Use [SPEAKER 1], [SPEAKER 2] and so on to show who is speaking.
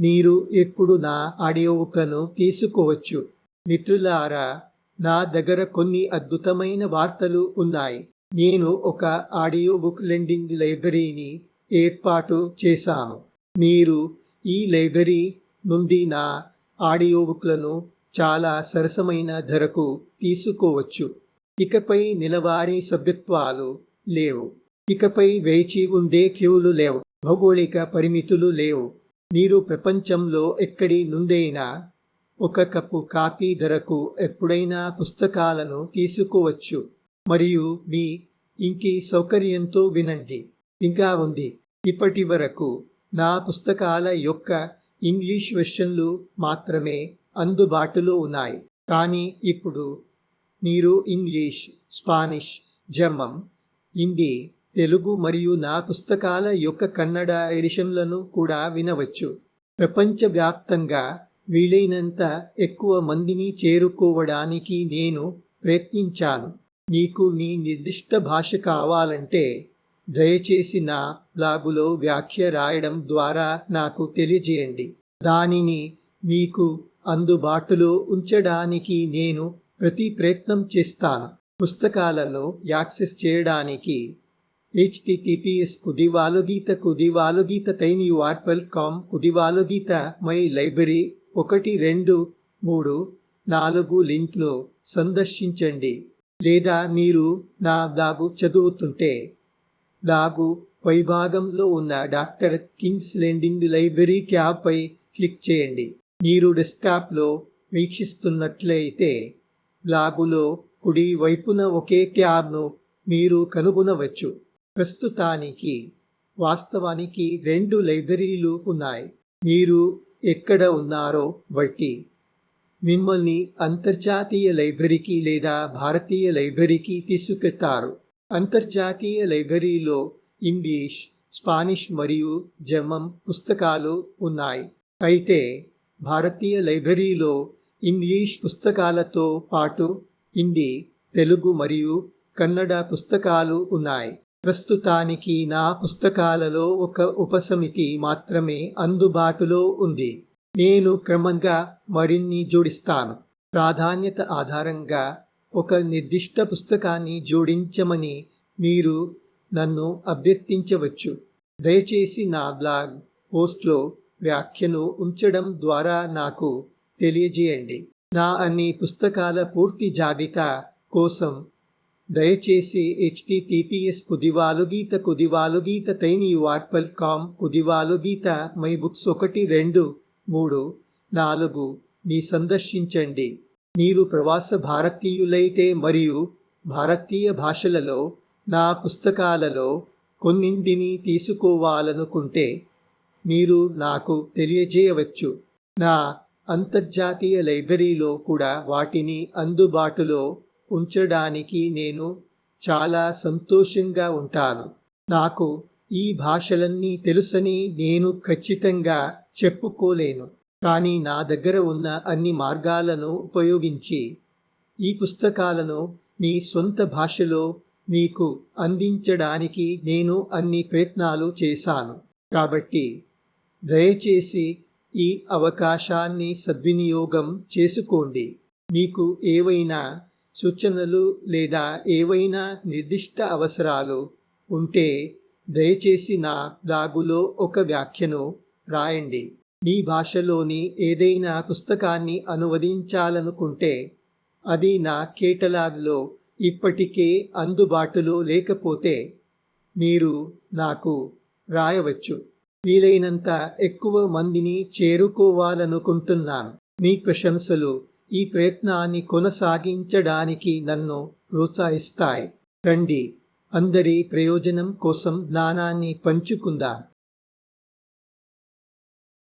[SPEAKER 1] మీరు ఎప్పుడు నా ఆడియో బుక్లను తీసుకోవచ్చు. మిత్రులారా నా దగ్గర కొన్ని అద్భుతమైన వార్తలు ఉన్నాయి. నేను ఒక ఆడియో బుక్ లెండింగ్ లైబ్రరీని ఏర్పాటు చేశాను. మీరు ఈ లైబ్రరీ నుండి నా ఆడియో బుక్లను చాలా సరసమైన ధరకు తీసుకోవచ్చు. ఇకపై నెలవారీ సభ్యత్వాలు లేవు. ఇకపై వేచి ఉండే క్యూలు లేవు. భౌగోళిక పరిమితులు లేవు. మీరు ప్రపంచంలో ఎక్కడి నుండైనా ఒక కప్పు కాపీ ధరకు ఎప్పుడైనా పుస్తకాలను తీసుకోవచ్చు. మరియు మీ ఇంటి సౌకర్యంతో వినండి. ఇంకా ఉంది. ఇప్పటి వరకు నా పుస్తకాల యొక్క ఇంగ్లీష్ వెర్షన్లు మాత్రమే అందుబాటులో ఉన్నాయి. కానీ ఇప్పుడు మీరు English Spanish German Hindi Telugu మరియు నా పుస్తకాల యొక్క కన్నడ ఎడిషన్లను కూడా వినవచ్చు. ప్రపంచవ్యాప్తంగా వీలైనంత ఎక్కువ మందిని చేరుకోవడానికి నేను ప్రయత్నించాను. మీకు మీ నిర్దిష్ట భాష కావాలంటే దయచేసి నా బ్లాగులో వ్యాఖ్య రాయడం ద్వారా నాకు తెలియజేయండి. దానిని మీకు అందుబాటులో ఉంచడానికి నేను ప్రతి ప్రయత్నం చేస్తాను. పుస్తకాలను యాక్సెస్ చేయడానికి హెచ్టిటిపిఎస్ కుదివాలుగీత కుదివాలుగీత తైని యూఆర్ కామ్ కుదివాలుగీత మై లైబ్రరీ ఒకటి రెండు మూడు నాలుగు లింక్ను సందర్శించండి. లేదా మీరు నా బ్లాగు చదువుతుంటే బ్లాగు పైభాగంలో ఉన్న డాక్టర్ కింగ్స్ లెండింగ్ లైబ్రరీ క్యాబ్పై క్లిక్ చేయండి. మీరు డెస్క్టాప్లో వీక్షిస్తున్నట్లయితే బ్లాగులో కుడి వైపున ఒకే ట్యాబ్ను మీరు కనుగొనవచ్చు. ప్రస్తుతానికి వాస్తవానికి రెండు లైబ్రరీలు ఉన్నాయి. మీరు ఎక్కడ ఉన్నారో బట్టి. మిమ్మల్ని అంతర్జాతీయ లైబ్రరీకి లేదా భారతీయ లైబ్రరీకి తీసుకెళ్తారు. అంతర్జాతీయ లైబ్రరీలో ఇంగ్లీష్ స్పానిష్ మరియు జర్మన్ పుస్తకాలు ఉన్నాయి. అయితే భారతీయ లైబ్రరీలో ఇంగ్లీష్ పుస్తకాలతో పాటు హిందీ తెలుగు మరియు కన్నడ పుస్తకాలు ఉన్నాయి. ప్రస్తుతానికి నా పుస్తకాలలో ఒక ఉపసమితి మాత్రమే అందుబాటులో ఉంది. నేను క్రమంగా మరిన్ని జోడిస్తాను. ప్రాధాన్యత ఆధారంగా ఒక నిర్దిష్ట పుస్తకాన్ని జోడించమని మీరు నన్ను అభ్యర్థించవచ్చు. దయచేసి నా బ్లాగ్ పోస్ట్లో వ్యాఖ్యను ఉంచడం ద్వారా నాకు తెలియజేయండి. నా అన్ని పుస్తకాల పూర్తి జాబితా కోసం దయచేసి హెచ్టిటిపిఎస్ కుదివాలుగీత కుదివాలుగీత తైని వార్పల్ కామ్ కుదివాలుగీత మై బుక్స్ ఒకటి రెండు మూడు నాలుగు మీ సందర్శించండి. మీరు ప్రవాస భారతీయులైతే మరియు భారతీయ భాషలలో నా పుస్తకాలలో కొన్నింటిని తీసుకోవాలనుకుంటే మీరు నాకు తెలియజేయవచ్చు. నా అంతర్జాతీయ లైబ్రరీలో కూడా వాటిని అందుబాటులో ఉంచడానికి నేను చాలా సంతోషంగా ఉంటాను. నాకు ఈ భాషలన్నీ తెలుసని నేను ఖచ్చితంగా చెప్పుకోలేను. కానీ నా దగ్గర ఉన్న అన్ని మార్గాలను ఉపయోగించి ఈ పుస్తకాలను మీ సొంత భాషలో మీకు అందించడానికి నేను అన్ని ప్రయత్నాలు చేశాను. కాబట్టి దయచేసి ఈ అవకాశాన్ని సద్వినియోగం చేసుకోండి. మీకు ఏవైనా సూచనలు లేదా ఏవైనా నిర్దిష్ట అవసరాలు ఉంటే దయచేసి నా బ్లాగులో ఒక వ్యాఖ్యను రాయండి. మీ భాషలోని ఏదైనా పుస్తకాన్ని అనువదించాలనుకుంటే అది నా కేటలాగ్లో ఇప్పటికే అందుబాటులో లేకపోతే మీరు నాకు రాయవచ్చు. వీలైనంత ఎక్కువ మందిని చేరుకోవాలనుకుంటున్నాను. మీ ప్రశంసలు ఈ ప్రయత్నాన్ని కొనసాగించడానికి నన్ను ప్రోత్సహిస్తాయి. రండి అందరి ప్రయోజనం కోసం జ్ఞానాన్ని పంచుకుందాం.